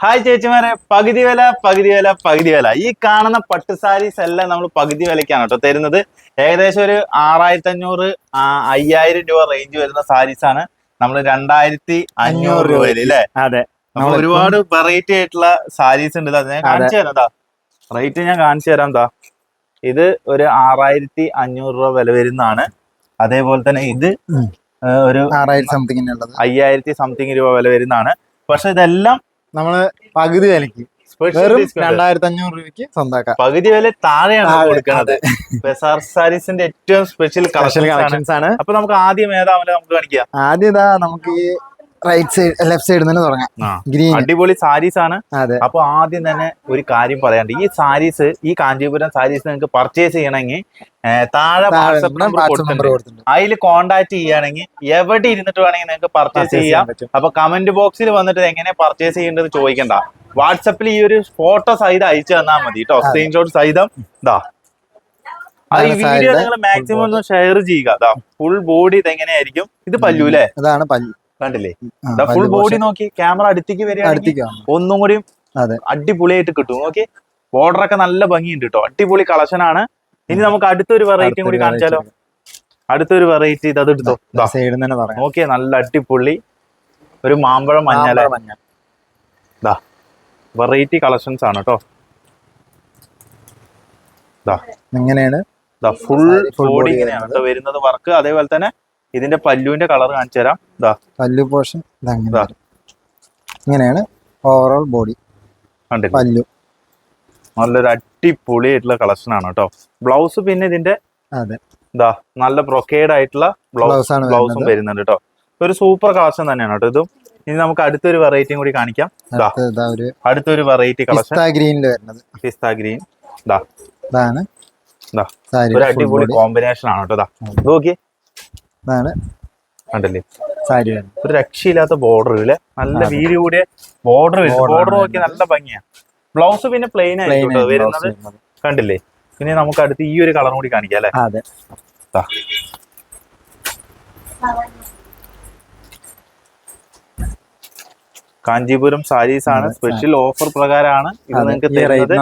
Hi ചേച്ചിമാരെ പകുതി വില പകുതി വില പകുതി വില. ഈ കാണുന്ന പട്ട് സാരീസ് എല്ലാം നമ്മൾ പകുതി വിലക്കാണ് കേട്ടോ തരുന്നത്. ഏകദേശം ഒരു ആറായിരത്തി അഞ്ഞൂറ് അയ്യായിരം രൂപ റേഞ്ച് വരുന്ന സാരീസ് ആണ് നമ്മൾ രണ്ടായിരത്തി അഞ്ഞൂറ് രൂപയിൽ അല്ലേ അതെ. നമ്മൾ ഒരുപാട് വെറൈറ്റി ആയിട്ടുള്ള സാരീസ് ഉണ്ട്. ഞാൻ കാണിച്ചു തരാം ദാ റേറ്റ് ഞാൻ കാണിച്ചു തരാം ദാ ഇത് ഒരു ആറായിരത്തി അഞ്ഞൂറ് രൂപ വില വരുന്നതാണ്. അതേപോലെ തന്നെ ഇത് ഒരു ആറായിരത്തി ഉള്ളത് അയ്യായിരത്തി സംതിങ് രൂപ വില വരുന്നതാണ്. പക്ഷെ ഇതെല്ലാം നമ്മൾ പകുതി വിലക്ക് വെറും രണ്ടായിരത്തി അഞ്ഞൂറ് രൂപയ്ക്ക് സ്വന്തമാക്കാം. പകുതി വില താഴെയാണ് കൊടുക്കുന്നത് ബസാർ സാരീസിന്റെ ഏറ്റവും സ്പെഷ്യൽ സ്പെഷ്യൽ കളക്ഷൻ കളക്ഷൻസ് ആണ്. അപ്പൊ നമുക്ക് ആദ്യം ഏതാ നമുക്ക് കാണിക്കാം? ആദ്യം ഇതാ നമുക്ക് ഈ റൈറ്റ് സൈഡ് ലെഫ്റ്റ് സൈഡിൽ നിന്ന് തുടങ്ങാം. ഗ്രീൻ അടിപൊളി സാരീസ് ആണ്. അപ്പൊ ആദ്യം തന്നെ ഒരു കാര്യം പറയാണ്ട് ഈ സാരീസ് ഈ കാഞ്ചീപുരം സാരീസ് നിങ്ങൾക്ക് പർച്ചേസ് ചെയ്യണമെങ്കിൽ താഴെ വാട്സപ്പ് നമ്പർ കൊടുത്തിട്ടുണ്ട്. അതിൽ കോണ്ടാക്ട് ചെയ്യുകയാണെങ്കിൽ എവിടെ ഇരുന്നിട്ട് വേണമെങ്കിൽ നിങ്ങൾക്ക് പർച്ചേസ് ചെയ്യാം. അപ്പൊ കമന്റ് ബോക്സിൽ വന്നിട്ട് എങ്ങനെ പർച്ചേസ് ചെയ്യേണ്ടത് ചോദിക്കണ്ട. വാട്സപ്പിൽ ഈ ഒരു ഫോട്ടോ സഹിതം അയച്ചു തന്നാൽ മതി കേട്ടോ. സ്ക്രീൻഷോട്ട് സഹിതം. ഇതാ ഈ വീഡിയോ നിങ്ങൾ മാക്സിമം ഒന്ന് ഷെയർ ചെയ്യുക. ഫുൾ ബോഡി ഇത് എങ്ങനെയായിരിക്കും? ഇത് പല്ലു അല്ലേ? അതാണ് പല്ല്. കണ്ടില്ലേ? ഫുൾ ബോഡി നോക്കി ക്യാമറ അടുത്തേക്ക് വരികയാണെങ്കിൽ ഒന്നും കൂടി. അടിപൊളിയായിട്ട് കിട്ടും. നോക്കി ബോർഡർ ഒക്കെ നല്ല ഭംഗിയുണ്ട് കേട്ടോ അടിപൊളി കളക്ഷൻ ആണ്. ഇനി നമുക്ക് അടുത്തൊരു വെറൈറ്റിയും കൂടി കാണിച്ചാലോ? അടുത്തൊരു വെറൈറ്റി ഇത് അത് എടുത്തോ. ദാ, സൈഡിൽ തന്നെ തുടങ്ങാം നോക്കിയേ നല്ല അടിപൊളി ഒരു മാമ്പഴം മഞ്ഞ മഞ്ഞ. വെറൈറ്റി കളക്ഷൻസ് ആണ് കേട്ടോ ഇങ്ങനെയാണ്. ഫുൾ ഫുൾ ബോഡി ഇങ്ങനെയാണ്. വരുന്നത്. വർക്ക് അതേപോലെ തന്നെ ഇതിന്റെ പല്ലുവിന്റെ കളർ കാണിച്ചു തരാം. പല്ലു പോർഷൻ. ഇങ്ങനെയാണ് ഓവറോൾ ബോഡി പല്ലു. നല്ലൊരു അടിപൊളി ആയിട്ടുള്ള കളക്ഷൻ ആണ് കേട്ടോ. ബ്ലൗസ് പിന്നെ ഇതിന്റെ അതെ. ഇതാ നല്ല ബ്രൊക്കേഡ് ആയിട്ടുള്ള ബ്ലൗസ് ബ്ലൗസ് വരുന്നുണ്ട് കേട്ടോ. ഒരു സൂപ്പർ കളക്ഷൻ തന്നെയാണ് കേട്ടോ ഇതും. ഇനി നമുക്ക് അടുത്തൊരു വെറൈറ്റിയും കൂടി കാണിക്കാം. അടുത്തൊരു വെറൈറ്റി കളക്ഷൻ പിസ്ത ഗ്രീനിൽ വരുന്നത്. പിസ്ത ഗ്രീൻ. ഇതാണ്. ഒരു അടിപൊളി. കോമ്പിനേഷൻ ആണ് കേട്ടോ. നോക്കിയേ. ഇതാണ് കണ്ടില്ലേ? സാരി ഒരു രക്ഷയില്ലാത്ത ബോർഡർ ഇല്ലേ നല്ല. വീതി കൂടിയ ബോർഡർ ബോർഡർ നോക്കി നല്ല ഭംഗിയാ. ബ്ലൗസ് പിന്നെ പ്ലെയിൻ ആയിട്ട് വരുന്നത്. കണ്ടില്ലേ? പിന്നെ നമുക്ക് അടുത്ത് ഈ ഒരു കളർ കൂടി കാണിക്കാം അല്ലേ? അതെ. കാഞ്ചീപുരം സാരീസ് ആണ്. സ്പെഷ്യൽ ഓഫർ പ്രകാരമാണ് ഇത്. നിങ്ങൾക്ക് തരുന്നത്.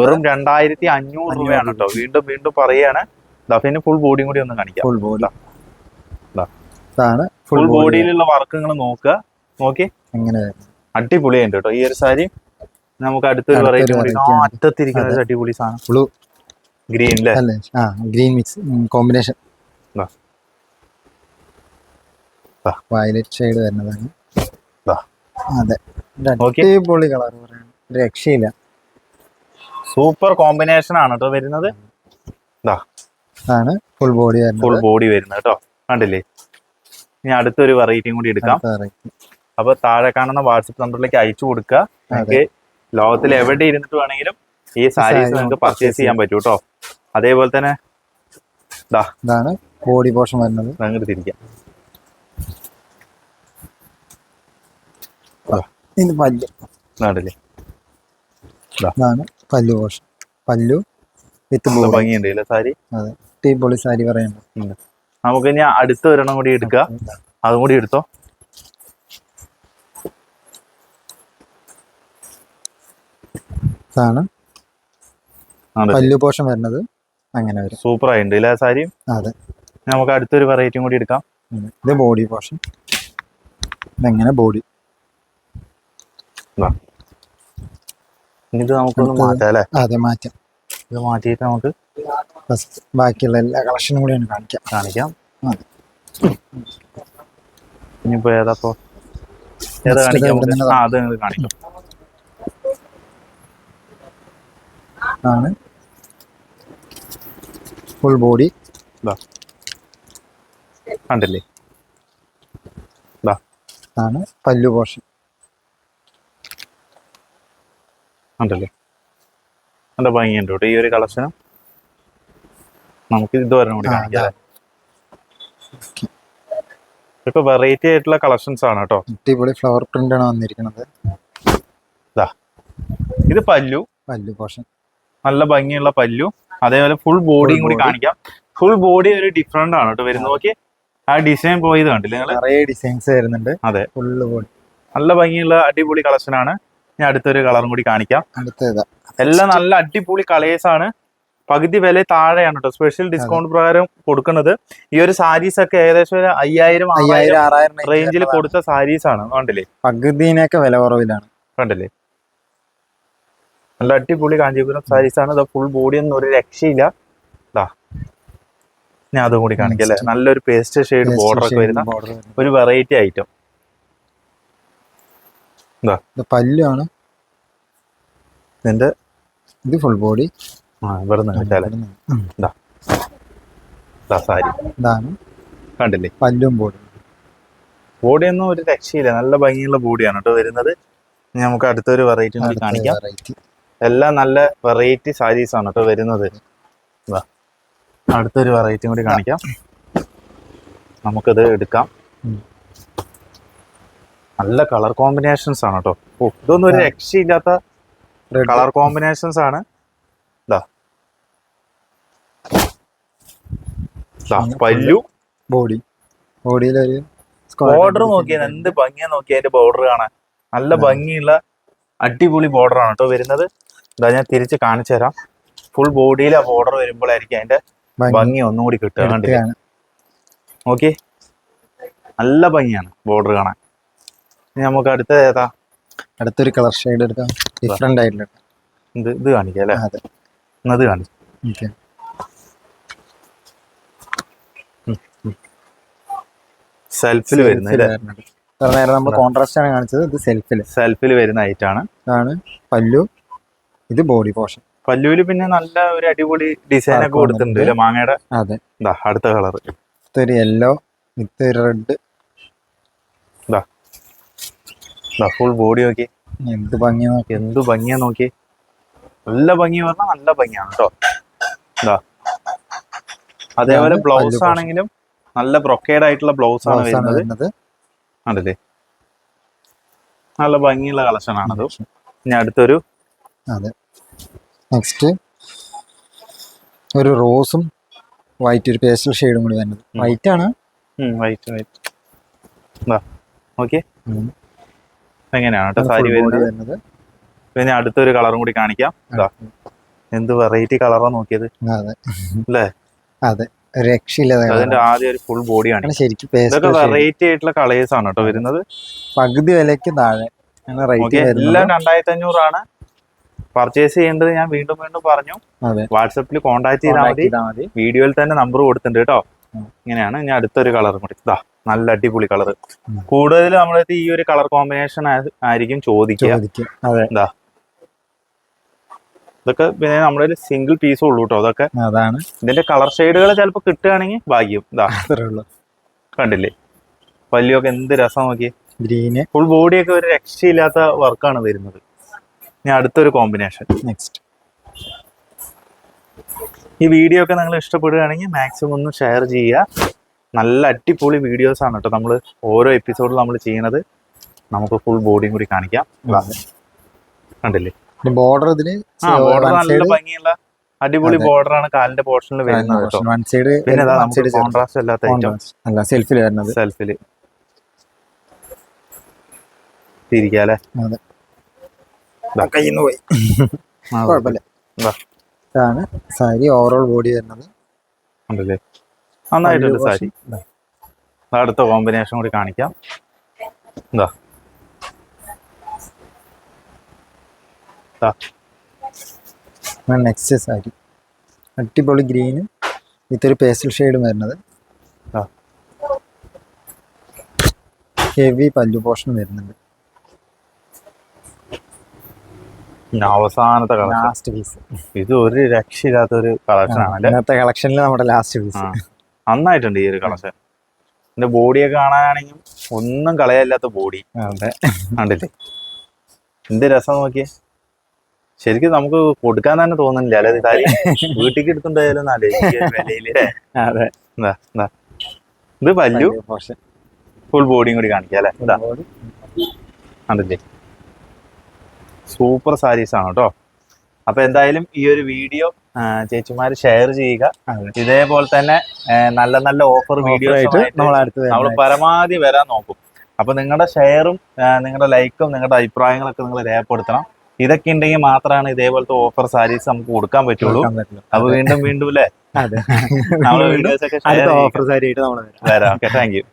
വെറും രണ്ടായിരത്തി അഞ്ഞൂറ് രൂപയാണ് കേട്ടോ വീണ്ടും വീണ്ടും പറയാണ് ദഫിന് ഫുൾ ബോഡിയും കൂടി ഒന്ന് കാണിക്കാം. Full body. ഇതാണ് ഫുൾ ഫുൾ ബോഡി ബോഡിയിലുള്ള വർക്ക് നിങ്ങൾ നോക്കുക. നോക്കി? അങ്ങനെ വരുന്നത് അടിപൊളിയുണ്ട് കേട്ടോ. ഈ ഒരു സാരി നമുക്ക് അടുത്തൊരു വെറൈറ്റി കൂടി. അറ്റത്തിരിക്കുന്ന. അടിപൊളി സാധനം. ബ്ലൂ ഗ്രീൻ അല്ലേ? ആ green mix combination. Violet shade വരുന്നതാണ്. അതെ. അടിപൊളി കളർ പറയാൻ രക്ഷയില്ല. സൂപ്പർ കോമ്പിനേഷൻ ആണ് കേട്ടോ വരുന്നത്. ആണ്. ഫുൾ ബോഡി ഫുൾ ബോഡി വരുന്നത് കേട്ടോ. കണ്ടില്ലേ? ഇനി അടുത്തൊരു വെറൈറ്റിയും കൂടി എടുക്കാം. അപ്പൊ താഴെ കാണുന്ന വാട്സപ്പ് നമ്പറിലേക്ക് അയച്ചു കൊടുക്കുക. നിങ്ങൾക്ക് ലോകത്തിൽ എവിടെ ഇരുന്നിട്ട് വേണമെങ്കിലും ഈ സാരീസ് നിങ്ങൾക്ക് പർച്ചേസ് ചെയ്യാൻ പറ്റും കേട്ടോ അതേപോലെ തന്നെ ഇതാണ് ബോഡി പോർഷൻ വരുന്നത്. അങ്ങോട്ട് തിരിക്കാം ഇത് പല്ലു. കണ്ടില്ലേ ഇതാണ് പല്ലു പോർഷൻ പല്ലു വിത്ത് ഭംഗിയുണ്ട് സാരി? അതെ. ടീ അടിപൊളി സാരി പറയുന്നത് നമുക്ക് ഇനി അടുത്ത ഒരെണ്ണം കൂടി എടുക്കുക അതും കൂടി എടുത്തോ. ഇതാണ് പല്ലു പോർഷൻ വരുന്നത്. അങ്ങനെ വരും. സൂപ്പർ ആയിട്ടുണ്ട് ഇല്ല സാരി? അതെ. നമുക്ക് അടുത്തൊരു വെറൈറ്റിയും കൂടി എടുക്കാം. ഇത് ബോഡി പോഷൻ. ഇതെങ്ങനെ ബോഡി? ഇത്. നമുക്കൊന്ന്. മാറ്റാം അല്ലേ അതെ മാറ്റാം. ഇത് മാറ്റിയിട്ട് നമുക്ക് ഫസ്റ്റ് ബാക്കിയുള്ള എല്ലാ കളക്ഷനും കൂടി കാണിക്കാം. കാണിക്കാം. ഇനിയിപ്പോ ഏതാപ്പോ ഏതാ കാണിക്കാം ആ അത് കാണിക്കാം. ആണ്. ഫുൾ ബോഡി കണ്ടില്ലേ? ആണ്. പല്ലു പോഷൻ കണ്ടല്ലേ? നല്ല ഭംഗിയുണ്ട് കേട്ടോ. ഈ ഒരു കളക്ഷനും നമുക്ക് ഇത് വരണം കൂടി കാണിക്കാം ഇപ്പൊ വെറൈറ്റി ആയിട്ടുള്ള കളക്ഷൻസ് ആണ് കേട്ടോ. അടിപൊളി ഫ്ലവർ പ്രിന്റ് ആണ് വന്നിരിക്കുന്നത്. ഇത് പല്ലു. പല്ലു പോർഷൻ നല്ല ഭംഗിയുള്ള പല്ലു. അതേപോലെ ഫുൾ ബോഡിയും കൂടി കാണിക്കാം. ഫുൾ ബോഡി ഒരു ഡിഫറെന്റ് ആണ് കേട്ടോ. വരുന്നത് നോക്കി. ആ ഡിസൈൻ പോയത് കണ്ടില്ല നിറയെ ഡിസൈൻസ് വരുന്നുണ്ട്. അതെ. ഫുൾ ബോഡി നല്ല ഭംഗിയുള്ള അടിപൊളി കളക്ഷൻ ആണ്. ഞാൻ അടുത്തൊരു കളറും കൂടി കാണിക്കാം. അടുത്തത് എല്ലാം നല്ല അടിപൊളി കളേഴ്സ് ആണ്. പകുതി വില താഴെയാണ് കേട്ടോ സ്പെഷ്യൽ ഡിസ്കൗണ്ട് പ്രകാരം കൊടുക്കുന്നത്. ഈ ഒരു സാരീസ് ഒക്കെ ഏകദേശം ഒരു അയ്യായിരം അയ്യായിരം ആറായിരം റേഞ്ചിൽ കൊടുത്ത സാരീസ് ആണ്. കണ്ടില്ലേ? പകുതിനൊക്കെ വില കുറവിലാണ്. കണ്ടില്ലേ? നല്ല അടിപൊളി കാഞ്ചീപുരം സാരീസ് ആണ്. ഇതാ ഫുൾ ബോഡി ഒന്നും ഒരു രക്ഷയില്ല. ഇതാ ഞാൻ അതും കൂടി കാണിക്കാം അല്ലേ? നല്ലൊരു പേസ്റ്റ് ഷെയ്ഡ് ബോർഡർ ഒക്കെ വരുന്ന ഒരു വെറൈറ്റി ഐറ്റം പല്ലാണ്. ഇതിന്റെ ഇത് ഫുൾ ബോഡി ആ ഇവിടെ നിന്ന് കിട്ടാല്ലേ ഇതാ. സാരി. ഇതാണ് കണ്ടില്ലേ? പല്ലും ബോഡി ബോഡിയൊന്നും ഒരു രക്ഷയില്ല. നല്ല ഭംഗിയുള്ള ബോഡിയാണ് കേട്ടോ വരുന്നത്. നമുക്ക് അടുത്തൊരു വെറൈറ്റി കൂടി കാണിക്കാം. എല്ലാം നല്ല വെറൈറ്റി സാരീസ് ആണ് കേട്ടോ വരുന്നത്. അടുത്തൊരു വെറൈറ്റി കൂടി കാണിക്കാം. നമുക്കത് എടുക്കാം. നല്ല കളർ കോമ്പിനേഷൻസ് ആണ് കേട്ടോ. ഇതൊന്നും ഒരു രക്ഷയില്ലാത്ത കളർ കോമ്പിനേഷൻസ് ആണ് ഇതാ ഇതാ, പല്ലു ബോഡി ബോഡിയിലൊരു ബോർഡർ നോക്കിയാൽ എന്ത് ഭംഗിയാ നോക്കിയാ അതിന്റെ ബോർഡർ കാണാൻ. നല്ല ഭംഗിയുള്ള അടിപൊളി ബോർഡർ ആണ് കേട്ടോ വരുന്നത്. എന്താ ഞാൻ തിരിച്ച് കാണിച്ചു തരാം. ഫുൾ ബോഡിയിൽ ആ ബോർഡർ വരുമ്പോഴായിരിക്കും അതിന്റെ ഭംഗി. ഒന്നും കൂടി കിട്ടുക ഓക്കെ നല്ല ഭംഗിയാണ് ബോർഡർ കാണാൻ. നമുക്ക് അടുത്ത ഏതാ? അടുത്തൊരു കളർ ഷെയ്ഡ് എടുക്കാം. ഡിഫറെന്റ് ആയിട്ടുള്ള ഇത് ഇത് കാണിക്കാം അല്ലേ? അതെ. എന്നാ ഇത് കാണിച്ചു ഓക്കെ സെൽഫിൽ വരുന്ന അല്ലേ? നേരം നമ്മൾ കോൺട്രാസ്റ്റ് ആണ് കാണിച്ചത്. ഇത് സെൽഫിൽ സെൽഫിൽ വരുന്ന ഐറ്റം ആണ്. ഇതാണ് പല്ലു. ഇത് ബോഡി പോർഷൻ പല്ലുവിൽ പിന്നെ നല്ല ഒരു അടിപൊളി ഡിസൈൻ ഒക്കെ കൊടുത്തിട്ടുണ്ട് മാങ്ങയുടെ? അതെ. ഇതാ അടുത്ത കളർ ഇതൊരു യെല്ലോ വിത്ത് റെഡ് ഇതാ ഇതാ ഫുൾ ബോഡി നോക്കി. എന്ത് ഭംഗിയാ നോക്കി. എന്ത് ഭംഗിയാ നോക്കി. നല്ല ഭംഗി പറഞ്ഞാൽ നല്ല ഭംഗിയാണ് കേട്ടോ. ഇതാ അതേപോലെ ബ്ലൗസ് ആണെങ്കിലും നല്ല ബ്രൊക്കേഡ് ആയിട്ടുള്ള ബ്ലൗസ് ആണ് വരുന്നത്. ആണല്ലേ നല്ല ഭംഗിയുള്ള കളക്ഷൻ ആണത് ഇനി അടുത്തൊരു. അതെ. നെക്സ്റ്റ് ഒരു റോസും വൈറ്റ് ഒരു പേസ്റ്റൽ ഷെയ്ഡും കൂടി വരുന്നത്. വൈറ്റ് ആണ്. White white okay. എങ്ങനെയാണ് കേട്ടോ സാരി വരുന്നത്. പിന്നെ അടുത്തൊരു കളറും കൂടി കാണിക്കാം. എന്ത് വെറൈറ്റി കളറാ നോക്കിയത്? അതെ. അല്ലേ? അതെ. അതിന്റെ ആദ്യം ഒരു ഫുൾ ബോഡിയാണ് ആണ്. ശരിക്കും ഇതൊക്കെ പേസ്റ്റൽ വെറൈറ്റി ആയിട്ടുള്ള കളേഴ്സ് ആണ് കേട്ടോ വരുന്നത്. പകുതി വിലക്ക് താഴെ. എല്ലാം രണ്ടായിരത്തി അഞ്ഞൂറാണ് പർച്ചേസ് ചെയ്യേണ്ടത് ഞാൻ വീണ്ടും വീണ്ടും പറഞ്ഞു. വാട്സപ്പിൽ കോൺടാക്ട് ചെയ്താൽ മതി. വീഡിയോയിൽ തന്നെ നമ്പർ കൊടുത്തിട്ടുണ്ട് കേട്ടോ ഇങ്ങനെയാണ്. ഞാൻ അടുത്തൊരു കളർ കൂടി. ഇതാ നല്ല അടിപൊളി കളർ. കൂടുതൽ നമ്മളടുത്ത് ഈ ഒരു കളർ കോമ്പിനേഷൻ ആയിരിക്കും ചോദിക്കുക. എന്താ ഇതൊക്കെ പിന്നെ നമ്മുടെ സിംഗിൾ പീസ് ഉള്ളൂ കേട്ടോ അതൊക്കെ അതാണ്. ഇതിന്റെ കളർ ഷെയ്ഡുകൾ ചിലപ്പോൾ കിട്ടുകയാണെങ്കിൽ ഭാഗ്യം. ഇതാ അത്രേ ഉള്ളൂ. കണ്ടില്ലേ? പല്ലിയൊക്കെ എന്ത് രസം നോക്കി ഗ്രീന്. ഫുൾ ബോഡിയൊക്കെ ഒരു രക്ഷയില്ലാത്ത വർക്കാണ് വരുന്നത്. ഇനി അടുത്തൊരു കോമ്പിനേഷൻ നെക്സ്റ്റ് ഈ വീഡിയോ ഒക്കെ നിങ്ങൾ ഇഷ്ടപ്പെടുകയാണെങ്കിൽ മാക്സിമം ഒന്ന് ഷെയർ ചെയ്യുക. നല്ല അടിപൊളി വീഡിയോസ് ആണ് കേട്ടോ നമ്മൾ ഓരോ എപ്പിസോഡിൽ നമ്മൾ ചെയ്യുന്നത്. നമുക്ക് ഫുൾ ബോഡിയും കൂടി കാണിക്കാം. കണ്ടില്ലേ? ബോർഡർ ഇതിൽ ബോർഡർ നല്ല ഭംഗിയുള്ള അടിപൊളി ബോർഡറാണ് ബോർഡർ ആണ് കാലിന്റെ പോർഷനിൽ വരുന്നത് വൺ സൈഡ് പിന്നെ കോൺട്രാസ്റ്റ് അല്ലാത്ത അല്ല സെൽഫിൽ വരുന്നത്. സെൽഫിൽ തിരിക്കാല്ലേ. കയ്യിൽ നിന്ന് പോയി. കുഴപ്പമില്ല. ഇതാണ് സാരി ഓവറോൾ ബോഡി വരുന്നത്. ഉണ്ടല്ലേ? നന്നായിട്ടുണ്ട് സാരി. അടുത്ത കോമ്പിനേഷൻ കൂടി കാണിക്കാം. എന്താ നെക്സ്റ്റ് സാരി അടിപൊളി ഗ്രീനും ഇതൊരു പേസ്റ്റൽ ഷെയ്ഡും വരുന്നത്. ഹെവി പല്ലു പോഷൻ വരുന്നുണ്ട്. അവസാനത്തെ ലാസ്റ്റ് പീസ് ഇത് ഒരു രക്ഷയില്ലാത്ത ഒരു കളക്ഷൻ ഇന്നത്തെ കളക്ഷനിൽ നമ്മുടെ ലാസ്റ്റ് പീസ് നന്നായിട്ടുണ്ട് ഈ ഒരു കളക്ഷൻ എന്റെ ബോഡിയൊക്കെ കാണാനാണെങ്കിൽ ഒന്നും കളയാല്ലാത്ത ബോഡി അതെ. കണ്ടില്ലേ? എന്ത് രസം നോക്കിയേ? ശരിക്കും നമുക്ക് കൊടുക്കാൻ തന്നെ തോന്നുന്നില്ല. അല്ലെ കാര്യം വീട്ടിലേക്ക് എടുത്തുണ്ടായാലും അതെ. ഇത് പല്ലു. ഫുൾ ബോഡിയും കൂടി കാണിക്കാം അല്ലെ? ഇതാ കണ്ടില്ലേ? സൂപ്പർ സാരീസ് ആണ് കേട്ടോ അപ്പൊ എന്തായാലും ഈ ഒരു വീഡിയോ ചേച്ചിമാർ ഷെയർ ചെയ്യുക. ഇതേപോലെ തന്നെ നല്ല നല്ല ഓഫർ വീഡിയോ ആയിട്ട് നമ്മൾ പരമാവധി വരാൻ നോക്കും. അപ്പൊ നിങ്ങളുടെ ഷെയറും നിങ്ങളുടെ ലൈക്കും നിങ്ങളുടെ അഭിപ്രായങ്ങളൊക്കെ നിങ്ങൾ രേഖപ്പെടുത്തണം. ഇതൊക്കെ ഉണ്ടെങ്കിൽ മാത്രമാണ് ഇതേപോലത്തെ ഓഫർ സാരീസ് നമുക്ക് കൊടുക്കാൻ പറ്റുള്ളൂ. അപ്പൊ വീണ്ടും വീണ്ടും അല്ലേ ഓഫർ സാരി ആയിട്ട് നമ്മൾ വരാം. Okay thank you.